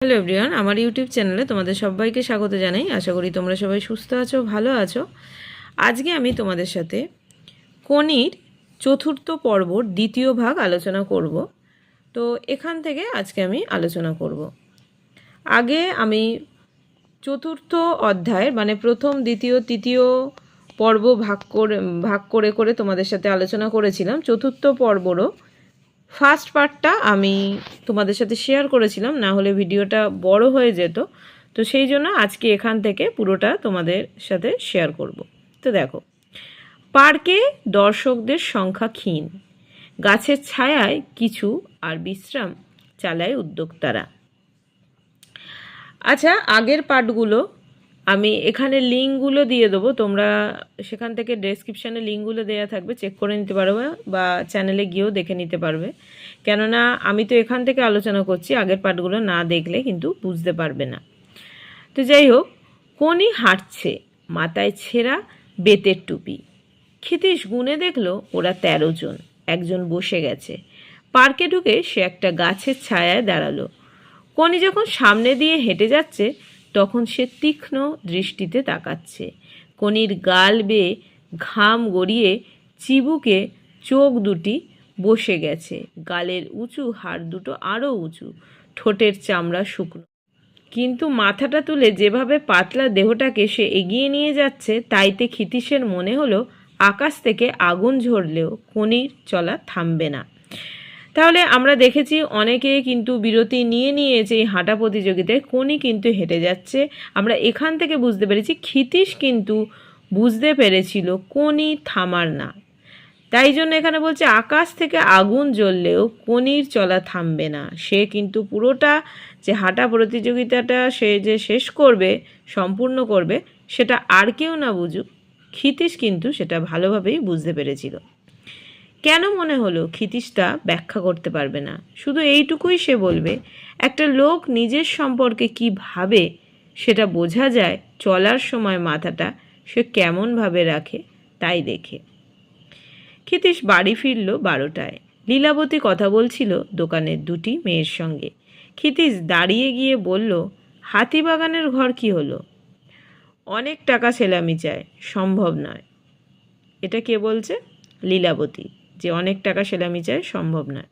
Hello everyone, আমার YouTube চ্যানেলে তোমাদের সবাইকে স্বাগত জানাই। আশা করি তোমরা সবাই সুস্থ আছো, ভালো আছো। আজকে আমি তোমাদের সাথে কনির চতুর্থ পর্বর দ্বিতীয় ভাগ আলোচনা করব। তো এখান থেকে আজকে আমি আলোচনা করব। আগে আমি চতুর্থ অধ্যায় মানে প্রথম, দ্বিতীয়, তৃতীয় পর্ব ভাগ করে ভাগ করে করে তোমাদের সাথে আলোচনা করেছিলাম। চতুর্থ পর্বরও ফার্স্ট পার্টটা আমি তোমাদের সাথে শেয়ার করেছিলাম, না হলে ভিডিওটা বড় হয়ে যেত। তো সেই জন্য আজকে এখান থেকে পুরোটা তোমাদের সাথে শেয়ার করব। তো দেখো, পার্কে দর্শকদের সংখ্যা ক্ষীণ। গাছের ছায়ায় কিছু আর বিশ্রাম চালায় উদ্যোক্তারা। আচ্ছা আগের পার্টগুলো আমি এখানে লিঙ্কগুলো দিয়ে দেবো। তোমরা সেখান থেকে ডেসক্রিপশানে লিঙ্কগুলো দেওয়া থাকবে চেক করে নিতে পারবে বা চ্যানেলে গিয়েও দেখে নিতে পারবে। কেননা, আমি তো এখান থেকে আলোচনা করছি, আগের পার্টগুলো না দেখলে কিন্তু বুঝতে পারবে না। তো যাই হোক কোনই হাঁটছে মাথায় ছেঁড়া বেতের টুপি। ক্ষিতীশ গুনে দেখল ওরা তেরো জন, একজন বসে গেছে। পার্কে ঢুকে সে একটা গাছের ছায়ায় দাঁড়াল। কনি যখন সামনে দিয়ে হেঁটে যাচ্ছে তখন সে তীক্ষ্ণ দৃষ্টিতে তাকাচ্ছে। কনির গাল বেয়ে ঘাম গড়িয়ে চিবুকে চোখ দুটি বসে গেছে। গালের উঁচু, হাড় দুটো আরও উঁচু, ঠোঁটের চামড়া শুকনো। কিন্তু মাথাটা তুলে যেভাবে পাতলা দেহটাকে সে এগিয়ে নিয়ে যাচ্ছে, তাইতে ক্ষিতীশের মনে হলো, আকাশ থেকে আগুন ঝরলেও কনির চলা থামবে না। তাহলে আমরা দেখেছি অনেকে কিন্তু বিরতি নিয়ে নিয়েছে এই হাঁটা প্রতিযোগিতায় কোনি কিন্তু হেঁটে যাচ্ছে। আমরা এখান থেকে বুঝতে পেরেছি ক্ষিতীশ কিন্তু বুঝতে পেরেছিল কোনি থামার না। তাই জন্য এখানে বলছে আকাশ থেকে আগুন জ্বললেও কনির চলা থামবে না। সে কিন্তু পুরোটা যে হাঁটা প্রতিযোগিতাটা সে যে শেষ করবে, সম্পূর্ণ করবে, সেটা আর কেউ না বুঝুক। ক্ষিতীশ কিন্তু সেটা ভালোভাবেই বুঝতে পেরেছিল। কেন মনে হলো ক্ষিতীশটা ব্যাখ্যা করতে পারবে না? শুধু এইটুকুই সে বলবে, একটা লোক নিজের সম্পর্কে কি ভাবে সেটা বোঝা যায় চলার সময় মাথাটা সে কেমনভাবে রাখে তাই দেখে। ক্ষিতীশ বাড়ি ফিরল বারোটায়। লীলাবতী কথা বলছিল দোকানের দুটি মেয়ের সঙ্গে। ক্ষিতীশ দাঁড়িয়ে গিয়ে বলল হাতিবাগানের ঘর কি হলো? অনেক টাকা সেলামি চায় সম্ভব নয়। এটা কে বলছে? লীলাবতী। যে অনেক টাকা সেলামি চায়, সম্ভব নয়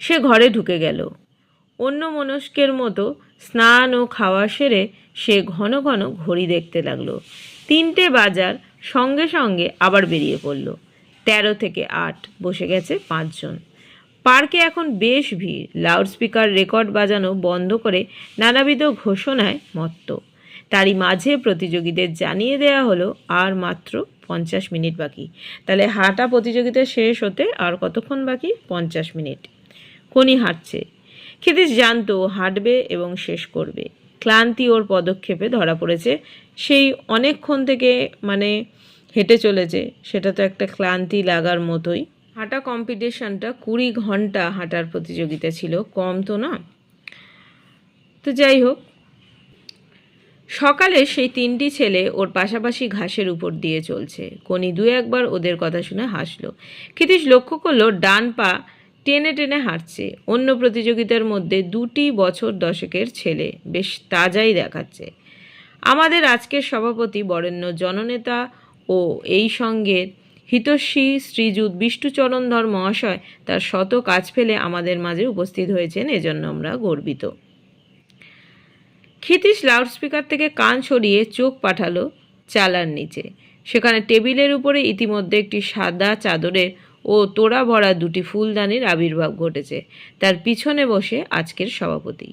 সে ঘরে ঢুকে গেল। অন্য মনস্কের মতো স্নান ও খাওয়া সেরে সে ঘন ঘন ঘড়ি দেখতে লাগল। তিনটে বাজার সঙ্গে সঙ্গে আবার বেরিয়ে পড়ল। তেরো থেকে আট বসে গেছে পাঁচজন। পার্কে এখন বেশ ভিড়। লাউডস্পিকার রেকর্ড বাজানো বন্ধ করে নানাবিধ ঘোষণায় মত্ত। তারই মাঝে প্রতিযোগীদের জানিয়ে দেওয়া হলো আর মাত্র পঞ্চাশ মিনিট বাকি। তাহলে হাঁটা প্রতিযোগিতা শেষ হতে আর কতক্ষণ বাকি? পঞ্চাশ মিনিট। কোনি হাঁটছে। ক্ষিতীশ জানতো, হাঁটবে এবং শেষ করবে। ক্লান্তি ওর পদক্ষেপে ধরা পড়েছে। সেই অনেকক্ষণ থেকে মানে হেঁটে চলেছে। সেটা তো একটা ক্লান্তি লাগার মতোই। হাঁটা কম্পিটিশনটা কুড়ি ঘণ্টা হাঁটার প্রতিযোগিতা ছিল। কম তো না। তো যাই হোক সকালে সেই তিনটি ছেলে ওর পাশাপাশি ঘাসের উপর দিয়ে চলছে। কনি দু একবার ওদের কথা শুনে হাসলো। ক্ষিতীশ লক্ষ্য করল, ডান পা টেনে টেনে হাঁটছে। অন্য প্রতিযোগিতার মধ্যে দুটি বছর দশকের ছেলে। বেশ তাজাই দেখাচ্ছে। আমাদের আজকের সভাপতি বরেণ্য জননেতা ও এই সঙ্গে হিতশ্রী শ্রীযুত বিষ্ণুচরণ ধর মহাশয় তার শত কাজ ফেলে আমাদের মাঝে উপস্থিত হয়েছেন। এজন্য আমরা গর্বিত। ক্ষিতীশ লাউডস্পিকার থেকে কান সরিয়ে চোখ পাঠালো চালার নিচে। সেখানে টেবিলের উপরে ইতিমধ্যে একটি সাদা চাদরের ও তোড়া ভরা দুটি ফুলদানির আবির্ভাব ঘটেছে। তার পিছনে বসে আজকের সভাপতি।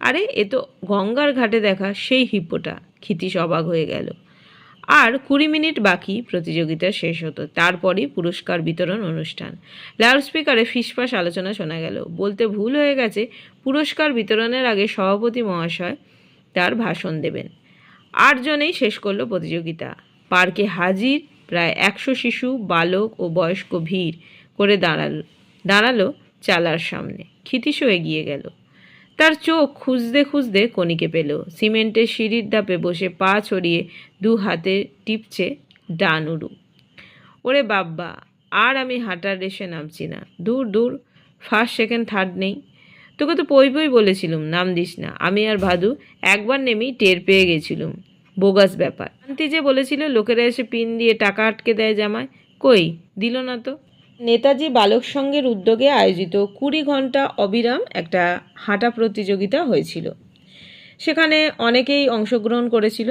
আরে, এ তো গঙ্গার ঘাটে দেখা সেই হিপ্পোটা। ক্ষিতীশ অবাক হয়ে গেল। আর কুড়ি মিনিট বাকি প্রতিযোগিতা শেষ হতো। তারপরই পুরস্কার বিতরণ অনুষ্ঠান। লাউডস্পিকারে ফিসফাস আলোচনা শোনা গেল। বলতে ভুল হয়ে গেছে, পুরস্কার বিতরণের আগে সভাপতি মহাশয় তার ভাষণ দেবেন। আটজনেই শেষ করল প্রতিযোগিতা। পার্কে হাজির প্রায় একশো শিশু, বালক ও বয়স্ক ভিড় করে দাঁড়াল দাঁড়াল চালার সামনে। ক্ষিতীশও এগিয়ে গেল। তার চোখ খুঁজতে খুঁজতে কণিকে পেল। সিমেন্টের সিঁড়ির ধাপে বসে পা ছড়িয়ে দু হাতে টিপছে ডান উড়ু ওরে বাব্বা, আর আমি হাঁটার রেসে নামছি না। দূর দূর ফার্স্ট সেকেন্ড থার্ড নেই। তোকে তো পই পই বলেছিলুম, নাম দিস না। আমি আর ভাদু একবার নেমেই টের পেয়ে গেছিলুম। বোগাস ব্যাপার। শান্তি যে বলেছিল, লোকেরা এসে পিন দিয়ে টাকা আটকে দেয় জামায় কই? দিল না তো। নেতাজি বালক সংঘের উদ্যোগে আয়োজিত কুড়ি ঘণ্টা অবিরাম একটা হাঁটা প্রতিযোগিতা হয়েছিল। সেখানে অনেকেই অংশগ্রহণ করেছিল,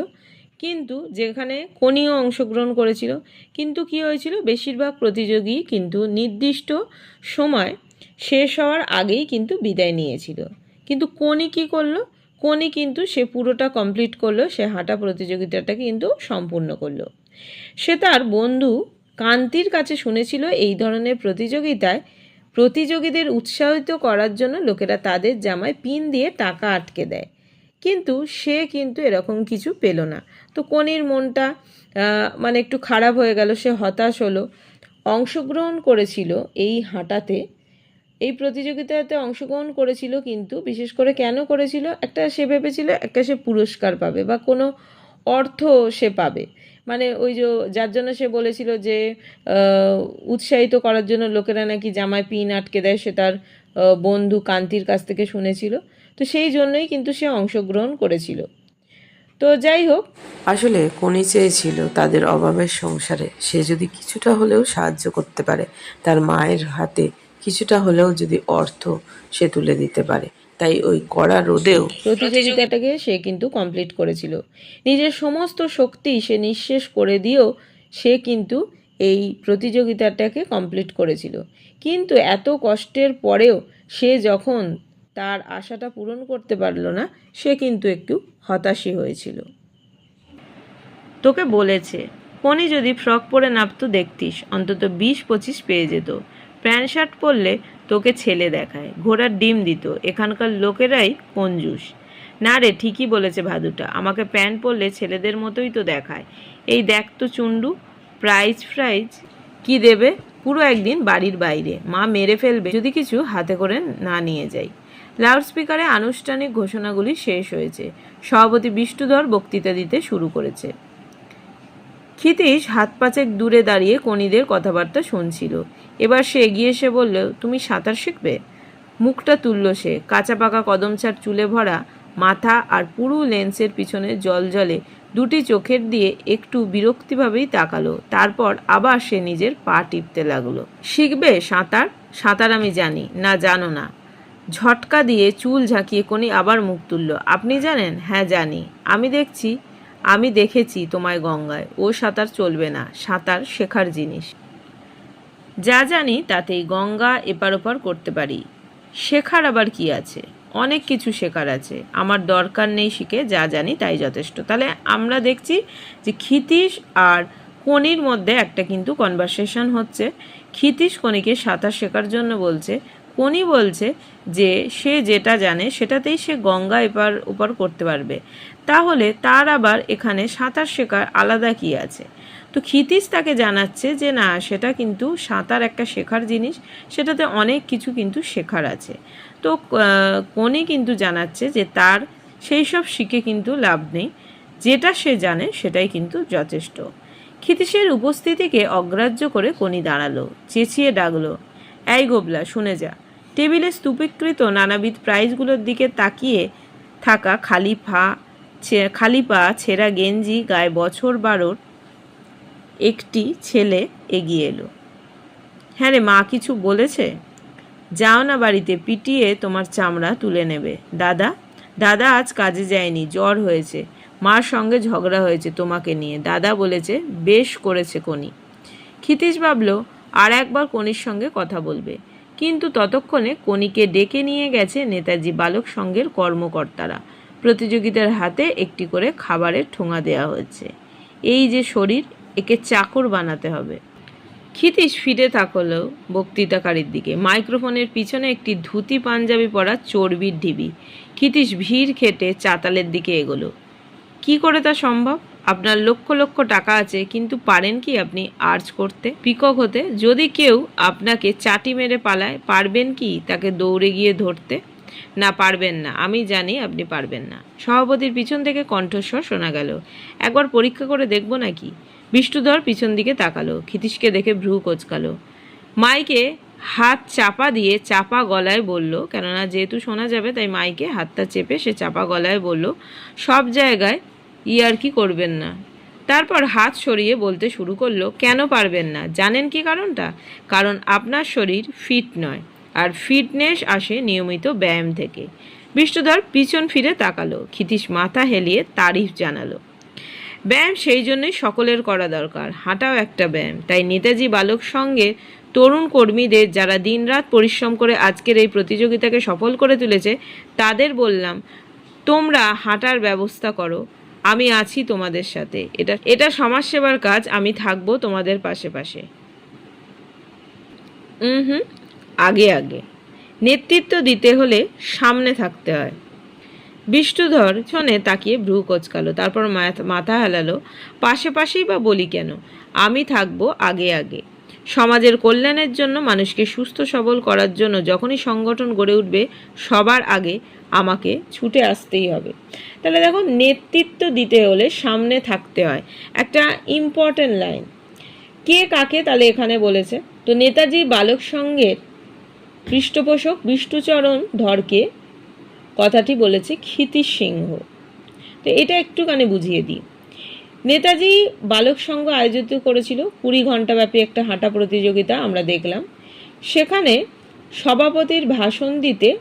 কিন্তু যেখানে কনিও অংশগ্রহণ করেছিল, কিন্তু কি হয়েছিল? বেশিরভাগ প্রতিযোগী কিন্তু নির্দিষ্ট সময় শেষ হওয়ার আগেই কিন্তু বিদায় নিয়েছিল। কিন্তু কোনি কি করল? কোনি কিন্তু সে পুরোটা কমপ্লিট করল, সে হাঁটা প্রতিযোগিতাটা কিন্তু সম্পূর্ণ করল। সে তার বন্ধু কান্তির কাছে শুনেছিল এই ধরনের প্রতিযোগিতায় প্রতিযোগীদের উৎসাহিত করার জন্য লোকেরা তাদের জামায় পিন দিয়ে টাকা আটকে দেয়। কিন্তু সে কিন্তু এরকম কিছু পেল না। তো কনির মনটা মানে একটু খারাপ হয়ে গেল, সে হতাশ হলো। অংশগ্রহণ করেছিল এই হাঁটাতে প্রতিযোগিতাতে অংশগ্রহণ করেছিল কিন্তু, বিশেষ করে কেন করেছিল, একটা সে ভেবেছিল একটা সে পুরস্কার পাবে বা কোনো অর্থ সে পাবে। মানে ওই যে, যার জন্য সে বলেছিল যে উৎসাহিত করার জন্য লোকেরা নাকি জামায় পিন আটকে দেয়, সে তার বন্ধু কান্তির কাছ থেকে শুনেছিল। তো সেই জন্যই কিন্তু সে অংশগ্রহণ করেছিল। তো যাই হোক। আসলে কোনি চেয়েছিল তাদের অভাবের সংসারে? সে যদি কিছুটা হলেও সাহায্য করতে পারে, তার মায়ের হাতে কিছুটা হলেও যদি অর্থ সে তুলে দিতে পারে। তাই ওই কড়া রোদেও প্রতিযোগিতাটাকে সে কিন্তু কমপ্লিট করেছিল। নিজের সমস্ত শক্তি সে নিঃশেষ করে দিয়েও সে কিন্তু এই প্রতিযোগিতাটাকে কমপ্লিট করেছিল। কিন্তু এত কষ্টের পরেও সে যখন তার আশাটা পূরণ করতে পারল না, সে কিন্তু একটু হতাশই হয়েছিল। তোকে বলেছে কোনি যদি ফ্রক পরে নাপতো দেখতিস, অন্তত বিশ পঁচিশ পেয়ে যেত। প্যান্ট শার্ট পরলে তোকে ছেলে দেখায়। ঘোড়ার ডিম দিত। এখানকার লোকেরাই কঞ্জুস না রে, ঠিকই বলেছে ভাদুটা। আমাকে প্যান্ট পরলে ছেলেদের মতোই তো দেখায়। এই দেখ তো চুন্ডু প্রাইজ ফ্রাইজ কি দেবে? পুরো একদিন বাড়ির বাইরে। মা মেরে ফেলবে যদি কিছু হাতে করে না নিয়ে যাই লাউডস্পিকারে আনুষ্ঠানিক ঘোষণাগুলি শেষ হয়েছে। সভাপতি বিষ্ণুধর বক্তৃতা দিতে শুরু করেছে। ক্ষিতীশ হাত পাচেক দূরে দাঁড়িয়ে কনিদের কথাবার্তা শুনছিল। এবার সে এগিয়ে এসে বলল, তুমি সাঁতার শিখবে? মুখটা তুলল সে, কাঁচা পাকা কদমছার চুলে ভরা মাথা আর পুরু লেন্সের পিছনে জল জলে দুটি চোখের দিয়ে একটু বিরক্তিভাবেই তাকালো। তারপর আবার সে নিজের পা টিপতে লাগল। শিখবে সাঁতার? সাঁতার আমি জানি, না জানো না। ঝটকা দিয়ে চুল ঝাঁকিয়ে কোনি আবার মুখ তুলল। আপনি জানেন? হ্যাঁ জানি। আমি দেখছি। আমি দেখেছি তোমায় গঙ্গায়। ও সাঁতার চলবে না, সাঁতার শেখার জিনিস। যা জানি তাতেই গঙ্গা এপার ওপার করতে পারি। শেখার আবার কি আছে? অনেক কিছু শেখার আছে। আমার দরকার নেই শিখে, যা জানি তাই যথেষ্ট। তাহলে আমরা দেখছি যে ক্ষিতীশ আর কনির মধ্যে একটা কিন্তু কনভারসেশন হচ্ছে। ক্ষিতীশ কনিকে সাঁতার শেখার জন্য বলছে। কনি বলছে যে সে যেটা জানে, সেটাতেই সে গঙ্গা এপার ওপার করতে পারবে। তাহলে তার আবার এখানে সাঁতার শেখার আলাদা কি আছে? তো ক্ষিতীশ তাকে জানাচ্ছে যে, না, সেটা কিন্তু সাঁতার একটা শেখার জিনিস। সেটাতে অনেক কিছু কিন্তু শেখার আছে। তো কনি কিন্তু জানাচ্ছে যে, তার সেই সব শিখে কিন্তু লাভ নেই। যেটা সে জানে, সেটাই কিন্তু যথেষ্ট। ক্ষিতীশের উপস্থিতিকে অগ্রাহ্য করে কনি দাঁড়াল, চেঁচিয়ে ডাকলো, এই গোবলা, শুনে যা। টেবিলে স্তূপীকৃত নানাবিধ প্রাইজগুলোর দিকে তাকিয়ে থাকা খালি ছে- খালি পা ছেঁড়া গেঞ্জি গায়ে বছর বারোর একটি ছেলে এগিয়ে এলো। হ্যাঁ রে মা, কিছু বলেছে? যাও না বাড়িতে, পিটিয়ে তোমার চামড়া তুলে নেবে। দাদা দাদা আজ কাজে যায়নি, জ্বর হয়েছে। মার সঙ্গে ঝগড়া হয়েছে তোমাকে নিয়ে। দাদা বলেছে, বেশ করেছে কনি। ক্ষিতীশ ভাবল, আর একবার কনির সঙ্গে কথা বলবে। কিন্তু ততক্ষণে কনিকে ডেকে নিয়ে গেছে নেতাজি বালক সংঘের কর্মকর্তারা। প্রতিযোগিতার হাতে একটি করে খাবারের ঠোঙা দেওয়া হয়েছে। এই যে শরীর, একে চাকর বানাতে হবে। ক্ষিতীশ ফিরে তাকলো বক্তৃতাকারীর দিকে। মাইক্রোফোনের পিছনে একটি ধুতি পাঞ্জাবি পরা চর্বির ঢিবি। ক্ষিতীশ ভিড় খেটে চাতালের দিকে এগোলো। কি করে তা সম্ভব? আপনার লক্ষ লক্ষ টাকা আছে, কিন্তু পারেন কি আপনি আর্জ করতে? পিকক হতে, যদি কেউ আপনাকে চাটি মেরে পালায়, পারবেন কি তাকে দৌড়ে গিয়ে ধরতে? না পারবেন না, আমি জানি আপনি পারবেন না। সভাপতির পিছন থেকে কণ্ঠস্বর শোনা গেল। একবার পরীক্ষা করে দেখব নাকি? বিষ্ণুধর পিছন দিকে তাকালো, ক্ষিতীশকে দেখে ভ্রু কোচকালো। মাইকে হাত চাপা দিয়ে চাপা গলায় বলল, কেননা যেহেতু শোনা যাবে, তাই মাইকে হাতটা চেপে সে চাপা গলায় বলল, সব জায়গায় ইয়ার কি করবেন না? তারপর হাত সরিয়ে বলতে শুরু করল, কেন পারবেন না? জানেন কি কারণটা? কারণ আপনার শরীর ফিট নয়। আর ফিটনেস আসে নিয়মিত ব্যায়াম থেকে। বিষ্ণুধর পিছন ফিরে তাকালো, ক্ষিতীশ মাথা হেলিয়ে তারিফ জানালো। ব্যায়াম সেই জন্যই সকলের করা দরকার, হাঁটাও একটা ব্যায়াম। তাই নেতাজি বালক সঙ্গে তরুণ কর্মীদের যারা দিনরাত পরিশ্রম করে আজকের এই প্রতিযোগিতাকে সফল করে তুলেছে, তাদের বললাম, তোমরা হাঁটার ব্যবস্থা করো, আমি আছি তোমাদের সাথে। এটা এটা সমাজসেবার কাজ, আমি থাকব তোমাদের পাশে পাশে। হুম হুম আগে আগে। নেতৃত্ব দিতে হলে সামনে থাকতে হয়। বিষ্ণুধর ছনে তাকিয়ে ভ্রু কোচকালো, তারপর মাথা- হেলালো, পাশে পাশেই বা বলি কেন? আমি থাকব আগে আগে। সমাজের কল্যাণের জন্য, মানুষকে সুস্থ সবল করার জন্য যখনই সংগঠন গড়ে উঠবে, সবার আগে আমাকে ছুটে আসতেই হবে। তাহলে দেখো, নেতৃত্ব দিতে হলে সামনে থাকতে হয়। একটা ইম্পর্ট্যান্ট লাইন কে কাকে তাহলে এখানে বলেছে? তো নেতাজি বালক সঙ্গের পৃষ্ঠপোষক বিষ্ণুচরণ ধরকে কথাটি বলেছে ক্ষিতিশ সিংহ তো এটা একটুখানি বুঝিয়ে দিই। নেতাজি বালক সংঘ আয়োজিত করেছিল, কুড়ি ঘন্টাব্যাপী একটা হাঁটা প্রতিযোগিতা আমরা দেখলাম। সেখানে সভাপতির ভাষণ দিতে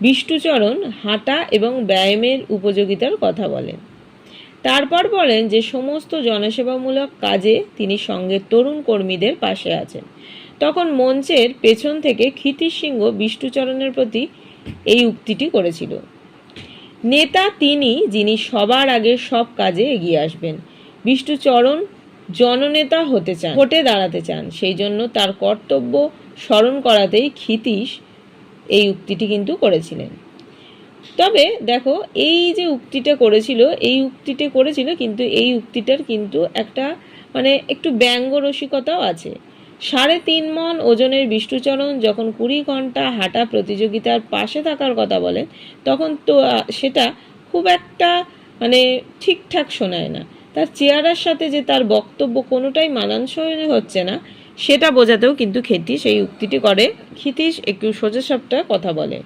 বিষ্ণুচরণ হাঁটা এবং ব্যায়ামের উপযোগিতার কথা বলেন। তারপর বলেন যে, সমস্ত জনসেবামূলক কাজে তিনি সঙ্গে তরুণ কর্মীদের পাশে আছেন। তখন মঞ্চের পেছন থেকে ক্ষিতিশ সিংহ বিষ্ণুচরণের প্রতি এই উক্তিটি করেছিল। নেতা তিনি যিনি সবার আগে সব কাজে এগিয়ে আসবেন, বিষ্ণুচরণ জননেতা হতে চান, ভোটে দাঁড়াতে চান, সেই জন্য তার কর্তব্য স্মরণ করাতেই ক্ষিতীশ এই উক্তিটি কিন্তু করেছিলেন। তবে দেখো, এই যে উক্তিটা করেছিল, এই উক্তিটা করেছিল কিন্তু এই উক্তিটার কিন্তু একটা মানে একটু ব্যঙ্গ রসিকতাও আছে। সাড়ে তিন মন ওজনের বিষ্ণুচরণ যখন কুড়ি ঘণ্টা হাঁটা প্রতিযোগিতার পাশে থাকার কথা বলেন, তখন তো সেটা খুব একটা মানে ঠিকঠাক শোনায় না। তার চেয়ারার সাথে যে তার বক্তব্য কোনোটাই মানানসই হচ্ছে না, সেটা বোঝাতেও কিন্তু ক্ষিতীশ এই উক্তিটি করে। ক্ষিতীশ একটু সোজাসাপটা কথা বলে,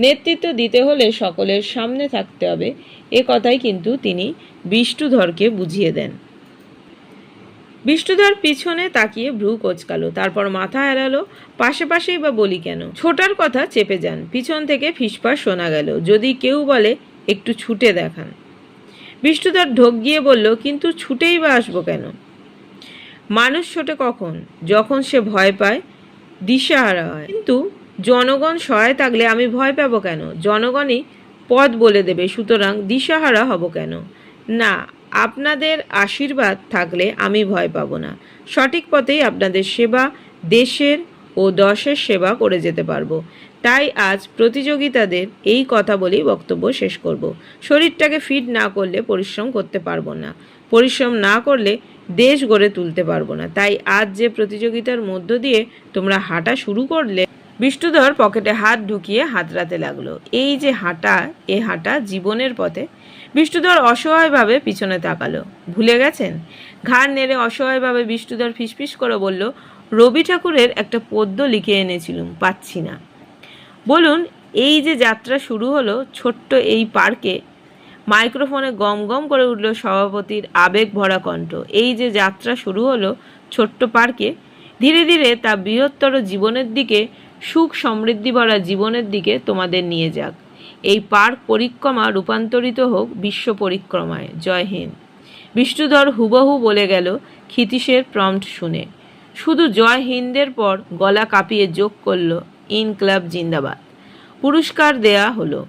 নেতৃত্ব দিতে হলে সকলের সামনে থাকতে হবে। এ কথাই কিন্তু তিনি বিষ্ণুধরকে বুঝিয়ে দেন। বিষ্ণুধর পিছনে তাকিয়ে ভ্রু কোচকালো, তারপর মাথা এড়ালো, পাশে পাশেই বা বলি কেন? ছোটার কথা চেপে যান, পিছন থেকে ফিসফাস শোনা গেল, যদি কেউ বলে, একটু ছুটে দেখান। বিষ্ণুধর ঢোক গিয়ে বলল, কিন্তু ছুটেই বা আসব কেন? মানুষ ছোটে কখন? যখন সে ভয় পায়, দিশাহারা হয়। কিন্তু জনগণ সহায় থাকলে আমি ভয় পাবো কেন? জনগণই পথ বলে দেবে, সুতরাং দিশাহারা হব কেন? না আপনাদের আশীর্বাদ থাকলে আমি ভয় পাবো না। সঠিক পথেই আপনাদের সেবা দেশের ও দশের সেবা করে যেতে পারব। তাই আজ প্রতিযোগিতাদের এই কথা বলেই বক্তব্য শেষ করব। শরীরটাকে ফিট না করলে পরিশ্রম করতে পারব না। পরিশ্রম না করলে দেশ গড়ে তুলতে পারব না। তাই আজ যে প্রতিযোগিতার মধ্য দিয়ে তোমরা হাঁটা শুরু করলে বিষ্ণুধর পকেটে হাত ঢুকিয়ে হাতড়াতে লাগল। এই যে হাঁটা, এ হাঁটা জীবনের পথে। বিষ্ণুধর অসহায়ভাবে পিছনে তাকালো। ভুলে গেছেন? ঘাড় নেড়ে অসহায়ভাবে বিষ্ণুধর ফিসফিস করে বলল, রবি ঠাকুরের একটা পদ্য লিখে এনেছিলুম, পাচ্ছি না। বলুন, এই যে যাত্রা শুরু হলো ছোট্ট এই পার্কে, মাইক্রোফোনে গম গম করে উঠল সভাপতির আবেগ ভরা কণ্ঠ। এই যে যাত্রা শুরু হলো ছোট্ট পার্কে, ধীরে ধীরে তা বৃহত্তর জীবনের দিকে সুখ সমৃদ্ধি ভরা জীবনের দিকে তোমাদের নিয়ে যাক। এই পার্ক পরিক্রমা রূপান্তরিত হোক বিশ্ব পরিক্রমায়। জয় হিন্দ। বিষ্ণুধর হুবহু বলে গেল ক্ষিতীশের প্রম্পট শুনে। শুধু জয় হিন্দের পর গলা কাঁপিয়ে যোগ করল ইন ক্লাব জিন্দাবাদ। পুরস্কার দেয়া হলো।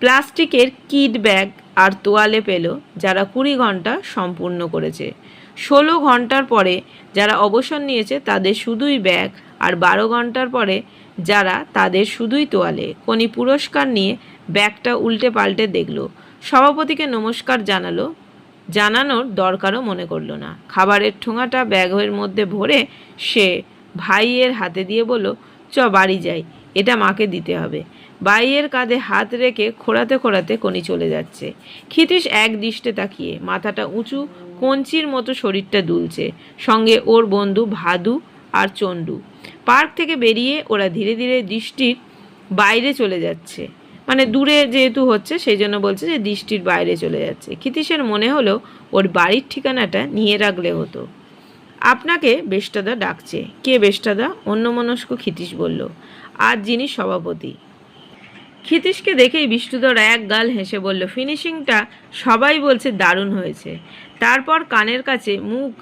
প্লাস্টিকের কিট ব্যাগ আর তোয়ালে পেল যারা কুড়ি ঘণ্টা সম্পূর্ণ করেছে। ষোলো ঘণ্টার পরে যারা অবসর নিয়েছে তাদের শুধুই ব্যাগ আর বারো ঘণ্টার পরে যারা তাদের শুধুই তোয়ালে। কোনি পুরস্কার নিয়ে ব্যাগটা উল্টে পাল্টে দেখল। সভাপতিকে নমস্কার জানালো। জানানোর দরকারও মনে করল না। খাবারের ঠোঙাটা ব্যাগের মধ্যে ভরে সে ভাইয়ের হাতে দিয়ে বলল, চ, বাড়ি যাই। এটা মাকে দিতে হবে। বাইয়ের কাঁধে হাত রেখে খোড়াতে খোড়াতে কোনি চলে যাচ্ছে। ক্ষিতীশ এক দৃষ্টে তাকিয়ে, মাথাটা উঁচু, কঞ্চির মতো শরীরটা দুলছে। সঙ্গে ওর বন্ধু ভাদু আর চণ্ডু। পার্ক থেকে বেরিয়ে ওরা ধীরে ধীরে দৃষ্টির বাইরে চলে যাচ্ছে। মানে দূরে যেহেতু হচ্ছে সেই জন্য বলছে যে দৃষ্টির বাইরে চলে যাচ্ছে। ক্ষিতীশের মনে হলো ওর বাড়ির ঠিকানাটা নিয়ে রাখলে হতো। আপনাকে বেষ্টাদা ডাকছে। কে বেষ্টাদা? অন্যমনস্ক ক্ষিতীশ বলল। আজ যিনি সভাপতি। ক্ষিতীশকে দেখেই বিষ্ণুধর এক গাল হেসে বলল, ফিনিশিংটা সবাই বলছে দারুণ হয়েছে। তারপর কানের কাছে মুখ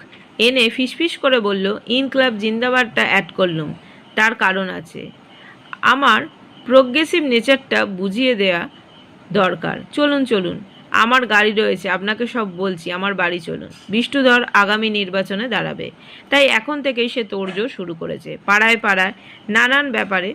এনে ফিসফিস করে বলল, ইনক্লাব জিন্দাবাদটা অ্যাড করলুম। তার কারণ আছে। আমার প্রোগ্রেসিভ নেচারটা বুঝিয়ে দেয়া দরকার। চলুন চলুন। আমার গাড়ি রয়েছে, আপনাকে সব বলছি। আমার বাড়ি চলুন। বিষ্ণুধর আগামী নির্বাচনে দাঁড়াবে। তাই এখন থেকেই সে তোড়জোড় শুরু করেছে। পাড়ায় পাড়ায় নানান ব্যাপারে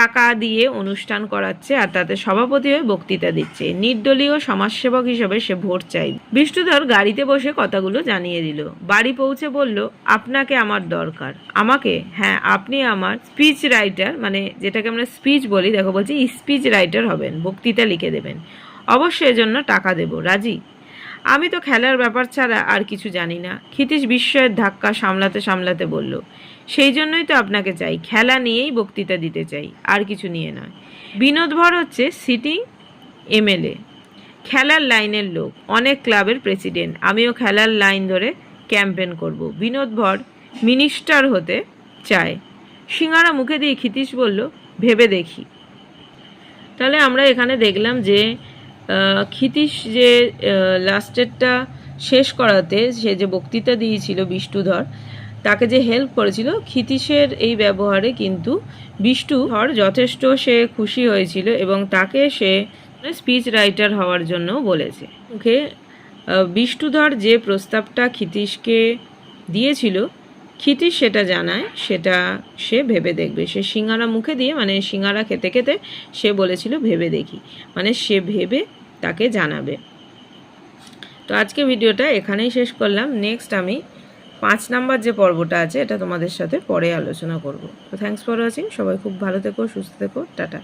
টাকা দিয়ে অনুষ্ঠান করাচ্ছে আর তাতে সভাপতি হয়ে বক্তৃতা দিচ্ছে। নির্দলীয় সমাজসেবক হিসেবে সে ভোট চাই। বিষ্ণুধর গাড়িতে বসে কথাগুলো জানিয়ে দিল। বাড়ি পৌঁছে বলল, আপনাকে আমার দরকার। আমাকে? হ্যাঁ আপনি আমার স্পিচ রাইটার মানে যেটাকে আমরা স্পিচ বলি, দেখো বলছি স্পিচ রাইটার হবেন, বক্তৃতা লিখে দেবেন। অবশ্যই এজন্য টাকা দেব। রাজি? আমি তো খেলার ব্যাপার ছাড়া আর কিছু জানি না। ক্ষিতীশ বিস্ময়ের ধাক্কা সামলাতে সামলাতে বলল সেই জন্যই তো আপনাকে চাই। খেলা নিয়েই বক্তৃতা দিতে চাই, আর কিছু নিয়ে নয়। বিনোদ ভর হচ্ছে সিটি, এমএলএ। খেলার লাইনের লোক, অনেক ক্লাবের প্রেসিডেন্ট। আমিও খেলার লাইন ধরে ক্যাম্পেন করব। বিনোদ ভর মিনিস্টার হতে চায়। সিঙ্গারা মুখে দিয়ে ক্ষিতীশ বলল, ভেবে দেখি। তাহলে আমরা এখানে দেখলাম যে ক্ষিতীশ যে লাস্টেরটা শেষ করাতে সে যে বক্তৃতা দিয়েছিল বিষ্ণুধর তাকে যে হেল্প করেছিল ক্ষিতীশের এই ব্যবহারে কিন্তু বিষ্ণুধর যথেষ্ট সে খুশি হয়েছিল এবং তাকে সে স্পিচ রাইটার হওয়ার জন্য বলেছে। ওকে আহ, বিষ্ণুধর যে প্রস্তাবটা ক্ষিতীশকে দিয়েছিল ক্ষিতীশ সেটা জানায় সেটা সে ভেবে দেখবে। সে সিঙ্গারা মুখে দিয়ে মানে সিঙ্গারা খেতে খেতে সে বলেছিল ভেবে দেখি। মানে সে ভেবে তাকে জানাবে। তো আজকে ভিডিওটা এখানেই শেষ করলাম। নেক্সট আমি পাঁচ নাম্বার যে পর্বটা আছে, এটা তোমাদের সাথে পরে আলোচনা করব। তো থ্যাংকস ফর ওয়াচিং সবাই খুব ভালো থেকো, সুস্থ থেকো, টাটা।